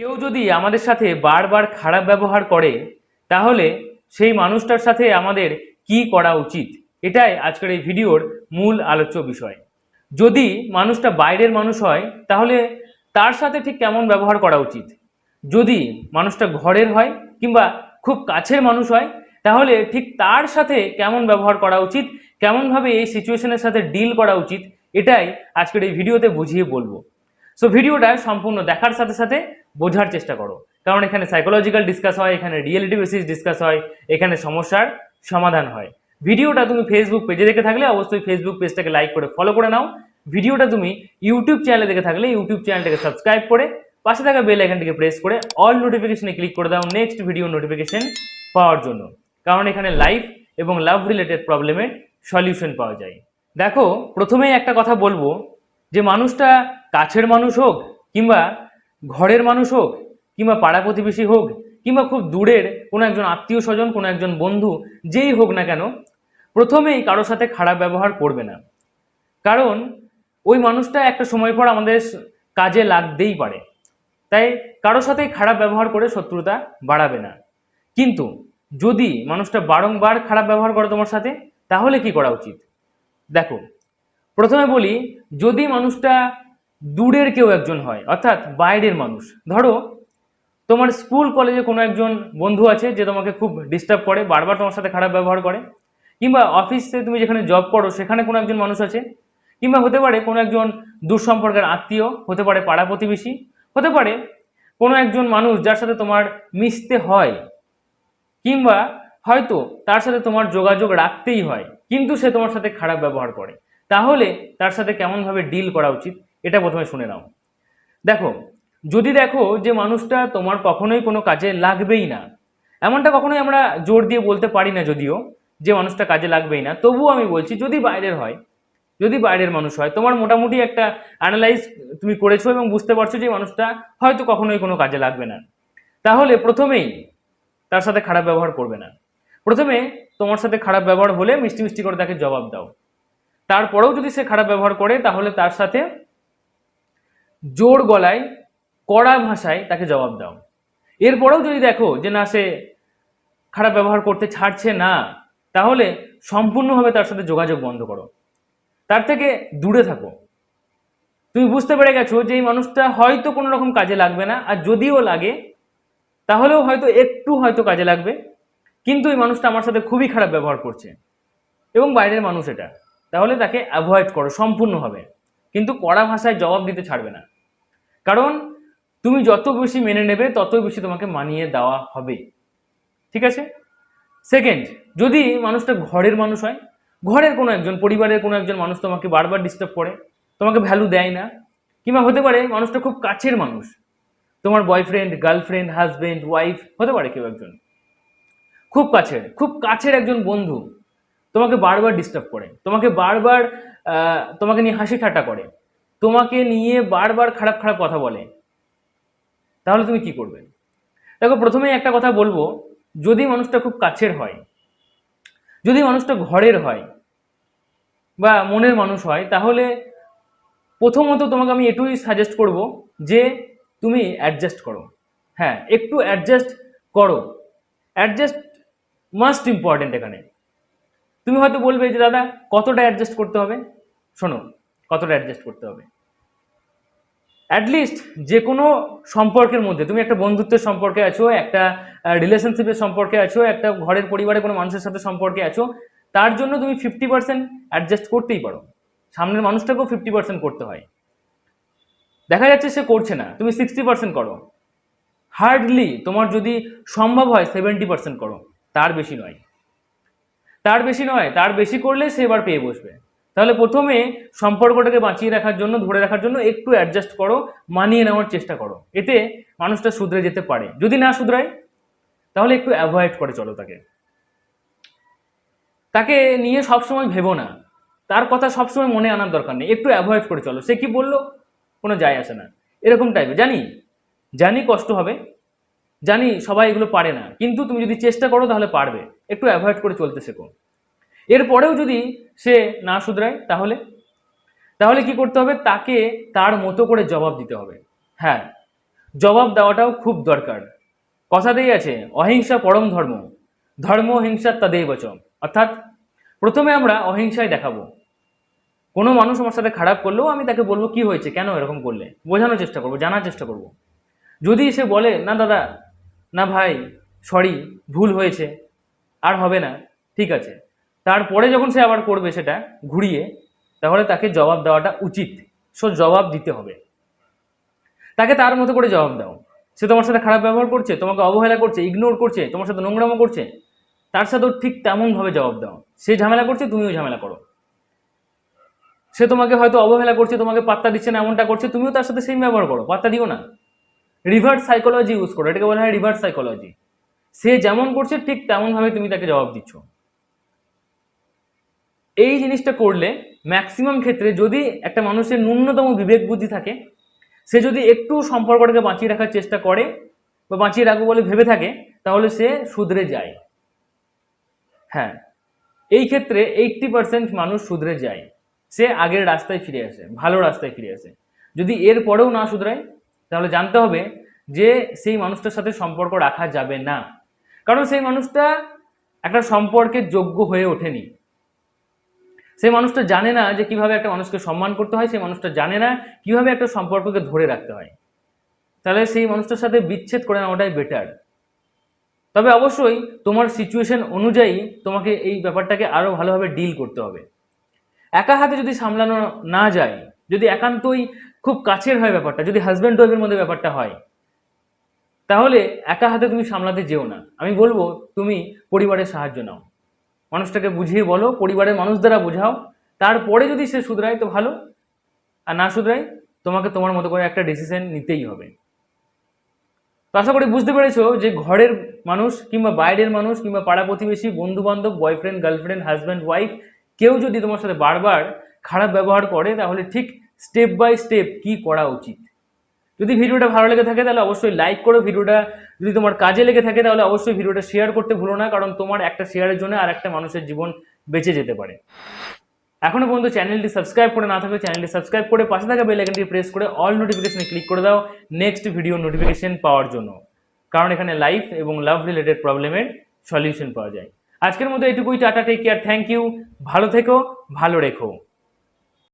কেউ যদি আমাদের সাথে বারবার খারাপ ব্যবহার করে, তাহলে সেই মানুষটার সাথে আমাদের কি করা উচিত? এটাই আজকের এই ভিডিওর মূল আলোচ্য বিষয়। যদি মানুষটা বাইরের মানুষ হয়, তাহলে তার সাথে ঠিক কেমন ব্যবহার করা উচিত? যদি মানুষটা ঘরের হয় কিংবা খুব কাছের মানুষ হয়, তাহলে ঠিক তার সাথে কেমন ব্যবহার করা উচিত? কেমনভাবে এই সিচুয়েশনের সাথে ডিল করা উচিত? এটাই আজকের এই ভিডিওতে বুঝিয়ে বলব। সো ভিডিওটা সম্পূর্ণ দেখার সাথে সাথে বোঝার চেষ্টা করো। কারণ এখানে সাইকোলজিক্যাল ডিসকাস হয়, এখানে রিয়েলিটি বেসিস ডিসকাস হয়, এখানে সমস্যার সমাধান হয়। ভিডিওটা তুমি ফেসবুক পেজে দেখে থাকলে অবশ্যই ফেসবুক পেজটাকে লাইক করে ফলো করে নাও। ভিডিওটা তুমি ইউটিউব চ্যানেলে দেখে থাকলে ইউটিউব চ্যানেলটাকে সাবস্ক্রাইব করে পাশে থাকা বেল আইকনটিকে প্রেস করে অল নোটিফিকেশনে ক্লিক করে দাও নেক্সট ভিডিও নোটিফিকেশন পাওয়ার জন্য। কারণ এখানে লাইফ এবং লাভ রিলেটেড প্রবলেমের সলিউশন পাওয়া যায়। দেখো, প্রথমেই একটা কথা বলব যে মানুষটা কাছের মানুষ হোক কিংবা ঘরের মানুষ হোক কিংবা পাড়া প্রতিবেশী হোক কিংবা খুব দূরের কোনো একজন আত্মীয় স্বজন, কোনো একজন বন্ধু, যেই হোক না কেন, প্রথমেই কারোর সাথে খারাপ ব্যবহার করবে না। কারণ ওই মানুষটা একটা সময় পর আমাদের কাজে লাগতেই পারে। তাই কারোর সাথে খারাপ ব্যবহার করে শত্রুতা বাড়াবে না। কিন্তু যদি মানুষটা বারংবার খারাপ ব্যবহার করে তোমার সাথে, তাহলে কি করা উচিত? দেখো, প্রথমে বলি, যদি মানুষটা দূরের কেউ একজন হয়, অর্থাৎ বাইরের মানুষ। ধরো, তোমার স্কুল, কলেজে কোনো একজন বন্ধু আছে যে তোমাকে খুব ডিস্টার্ব করে, বারবার তোমার সাথে খারাপ ব্যবহার করে। কিংবা অফিসে তুমি যেখানে জব করো, সেখানে কোনো একজন মানুষ আছে। কিংবা হতে পারে কোনো একজন দূরসম্পর্কের আত্মীয়, হতে পারে পাড়া প্রতিবেশী, হতে পারে কোনো একজন মানুষ যার সাথে তোমার মিশতে হয়। কিংবা হয়তো তার সাথে তোমার যোগাযোগ রাখতেই হয়, কিন্তু সে তোমার সাথে খারাপ ব্যবহার করে। তাহলে তার সাথে কেমনভাবে ডিল করা উচিত? এটা প্রথমে শুনে নাও। দেখো, যদি দেখো যে মানুষটা তোমার কখনোই কোনো কাজে লাগবেই না, এমনটা কখনোই আমরা জোর দিয়ে বলতে পারি না যদিও যে মানুষটা কাজে লাগবেই না, তবুও আমি বলছি যদি বাইরের হয়, যদি বাইরের মানুষ হয়, তোমার মোটামুটি একটা অ্যানালাইজ তুমি করেছ এবং বুঝতে পারছ যে মানুষটা হয়তো কখনোই কোনো কাজে লাগবে না। তাহলে প্রথমেই তার সাথে খারাপ ব্যবহার করবে না। প্রথমে তোমার সাথে খারাপ ব্যবহার হলে মিষ্টি মিষ্টি করে তাকে জবাব দাও। তারপরেও যদি সে খারাপ ব্যবহার করে, তাহলে তার সাথে জোর গলায় কড়া ভাষায় তাকে জবাব দাও। এরপরেও যদি দেখো যে না, সে খারাপ ব্যবহার করতে ছাড়ছে না, তাহলে সম্পূর্ণভাবে তার সাথে যোগাযোগ বন্ধ করো। তার থেকে দূরে থাকো। তুমি বুঝতে পেরে গেছো যে এই মানুষটা হয়তো কোনো রকম কাজে লাগবে না, আর যদিও লাগে, তাহলেও হয়তো একটু হয়তো কাজে লাগবে, কিন্তু এই মানুষটা আমার সাথে খুবই খারাপ ব্যবহার করছে। এবং বাইরের মানুষ এটা। তাহলে তাকে অ্যাভয়েড করো সম্পূর্ণভাবে। কিন্তু কড়া ভাষায় জবাব দিতে ছাড়বে না। কারণ তুমি যত বেশি মেনে নেবে, ততই বেশি তোমাকে মানিয়ে দেওয়া হবে। ঠিক আছে? সেকেন্ড যদি মানুষটা ঘরের মানুষ হয়, ঘরের কোনো একজন, পরিবারের কোনো একজন মানুষ তোমাকে বারবার ডিস্টার্ব করে, তোমাকে ভ্যালু দেয় না, কিংবা হতে পারে মানুষটা খুব কাছের মানুষ, তোমার বয়ফ্রেন্ড গার্লফ্রেন্ড হাজবেন্ড ওয়াইফ হতে পারে কেউ একজন। খুব কাছের খুব কাছের একজন বন্ধু তোমাকে বারবার ডিস্টার্ব করে, তোমাকে বারবার তোমাকে নিয়ে হাসি ঠাট্টা করে। তোমাকে নিয়ে বারবার খারাপ খারাপ কথা বলে, তাহলে তুমি কি করবে? দেখো, প্রথমেই একটা কথা বলব, যদি মানুষটা খুব কাছের হয়, যদি মানুষটা ঘরের হয় বা মনের মানুষ হয়, তাহলে প্রথমত তোমাকে আমি এটুই সাজেস্ট করব যে তুমি অ্যাডজাস্ট করো। হ্যাঁ একটু অ্যাডজাস্ট করো। অ্যাডজাস্ট মাস্ট ইম্পর্টেন্ট এখানে। তুমি হয়তো বলবে যে, দাদা, কতটা অ্যাডজাস্ট করতে হবে? শোনো কতটা অ্যাডজাস্ট করতে হবে? অ্যাটলিস্ট যে কোনো সম্পর্কের মধ্যে, তুমি একটা বন্ধুত্বের সম্পর্কে আছো, একটা রিলেশনশিপের সম্পর্কে আছো, একটা ঘরের পরিবারে কোনো মানুষের সাথে সম্পর্কে আছো, তার জন্য তুমি ফিফটি পার্সেন্ট অ্যাডজাস্ট করতেই পারো। সামনের মানুষটাকেও ফিফটি পার্সেন্ট করতে হয়। দেখা যাচ্ছে সে করছে না, তুমি সিক্সটি পার্সেন্ট করো। হার্ডলি তোমার যদি সম্ভব হয় সেভেন্টি পার্সেন্ট করো, তার বেশি নয়। তার বেশি নয়, তার বেশি করলে সে এবার পেয়ে বসবে। তাহলে প্রথমে সম্পর্কটাকে বাঁচিয়ে রাখার জন্য, ধরে রাখার জন্য একটু অ্যাডজাস্ট করো, মানিয়ে নেওয়ার চেষ্টা করো। এতে মানুষটা শুধরে যেতে পারে। যদি না শুধরায়, তাহলে একটু অ্যাভয়েড করে চলো তাকে। তাকে নিয়ে সবসময় ভেবো না। তার কথা সবসময় মনে আনার দরকার নেই। একটু অ্যাভয়েড করে চলো। সে কি বলল? কোনো যায় আসে না। এরকম টাইপের জানি? জানি কষ্ট হবে। জানি সবাই এগুলো পারে না। কিন্তু তুমি যদি চেষ্টা করো, তাহলে পারবে। একটু অ্যাভয়েড করে চলতে শেখো। এরপরেও যদি সে না শুধরায়, তাহলে? তাহলে কি করতে হবে? তাকে তার মতো করে জবাব দিতে হবে। হ্যাঁ জবাব দেওয়াটাও খুব দরকার। কথাতেই আছে, অহিংসা পরম ধর্ম ধর্ম হিংসা তাদেই বচন অর্থাৎ, প্রথমে আমরা অহিংসায় দেখাবো। কোনো মানুষ আমার সাথে খারাপ করলেও আমি তাকে বলব, কি হয়েছে? কেন এরকম করলে? বোঝানোর চেষ্টা করব, জানার চেষ্টা করব। যদি সে বলে, না দাদা, না ভাই সরি ভুল হয়েছে, আর হবে না, ঠিক আছে। তারপরে যখন সে আবার করবে সেটা ঘুরিয়ে, তাহলে তাকে জবাব দেওয়াটা উচিত। সো জবাব দিতে হবে। তাকে তার মতো করে জবাব দাও। সে তোমার সাথে খারাপ ব্যবহার করছে, তোমাকে অবহেলা করছে ইগনোর করছে, তোমার সাথে নোংরামো করছে, তার সাথেও ঠিক তেমনভাবে জবাব দাও। সে ঝামেলা করছে, তুমিও ঝামেলা করো। সে তোমাকে হয়তো অবহেলা করছে, তোমাকে পাত্তা দিচ্ছে না, এমনটা করছে, তুমিও তার সাথে সেই ব্যবহার করো, পাত্তা দিও না। রিভার্স সাইকোলজি ইউজ করো, এটাকে বলা হয় রিভার্স সাইকোলজি সে যেমন করছে, ঠিক তেমনভাবে তুমি তাকে জবাব দিচ্ছ। এই জিনিসটা করলে ম্যাক্সিমাম ক্ষেত্রে যদি একটা মানুষের ন্যূনতম বিবেক বুদ্ধি থাকে, সে যদি একটু সম্পর্কটাকে বাঁচিয়ে রাখার চেষ্টা করে বা বাঁচিয়ে রাখব বলে ভেবে থাকে, তাহলে সে শুধরে যায়। হ্যাঁ এই ক্ষেত্রে এইটটি পার্সেন্ট মানুষ শুধরে যায়। সে আগের রাস্তায় ফিরে আসে, ভালো রাস্তায় ফিরে আসে। যদি এর পরেও না শুধরায় তাহলে জানতে হবে যে সেই মানুষটার সাথে সম্পর্ক রাখা যাবে না। কারণ সেই মানুষটা একটা সম্পর্কের যোগ্য হয়ে ওঠেনি। সেই মানুষটা জানে না যে কীভাবে একটা মানুষকে সম্মান করতে হয়, সেই মানুষটা জানে না কীভাবে একটা সম্পর্ককে ধরে রাখতে হয়। তাহলে সেই মানুষটার সাথে বিচ্ছেদ করে নেওয়াটাই বেটার তবে অবশ্যই তোমার সিচুয়েশন অনুযায়ী তোমাকে এই ব্যাপারটাকে আরও ভালোভাবে ডিল করতে হবে। একা হাতে যদি সামলানো না যায়, যদি একান্তই খুব কাছের হয় ব্যাপারটা, যদি হাজব্যান্ড ওয়াইফের মধ্যে ব্যাপারটা হয়, তাহলে একা হাতে তুমি সামলাতে যেও না। আমি বলব, তুমি পরিবারের সাহায্য নাও। মানুষটাকে বুঝিয়ে বলো, পরিবারের মানুষ দ্বারা বোঝাও। তারপরে যদি সে শুধরায় তো ভালো। আর না শুধরায়, তোমাকে তোমার মতো করে একটা ডিসিশন নিতেই হবে। তো আশা করি বুঝতে পেরেছ যে ঘরের মানুষ কিংবা বাইরের মানুষ কিংবা পাড়া প্রতিবেশী বন্ধু বান্ধব বয়ফ্রেন্ড গার্লফ্রেন্ড হাজব্যান্ড ওয়াইফ কেউ যদি তোমার সাথে বারবার খারাপ ব্যবহার করে, তাহলে ঠিক স্টেপ বাই স্টেপ কি করা উচিত? যদি ভিডিওটা ভালো লেগে থাকে তাহলে অবশ্যই লাইক করো। ভিডিওটা যদি তোমার কাজে লেগে থাকে তাহলে অবশ্যই ভিডিওটা শেয়ার করতে ভুলো না, কারণ তোমার একটা শেয়ারের জন্য আর একটা মানুষের জীবন বেঁচে যেতে পারে। এখনও পর্যন্ত চ্যানেলটি সাবস্ক্রাইব করে না থাকলে চ্যানেলটি সাবস্ক্রাইব করে পাশে থাকা বেল আইকনটি প্রেস করে অল নোটিফিকেশনে ক্লিক করে দাও নেক্সট ভিডিও নোটিফিকেশন পাওয়ার জন্য। কারণ এখানে লাইফ এবং লাভ রিলেটেড প্রবলেমের সলিউশন পাওয়া যায়। আজকের মতো এটুকুই tata take care thank you ভালো থেকো, ভালো রেখো।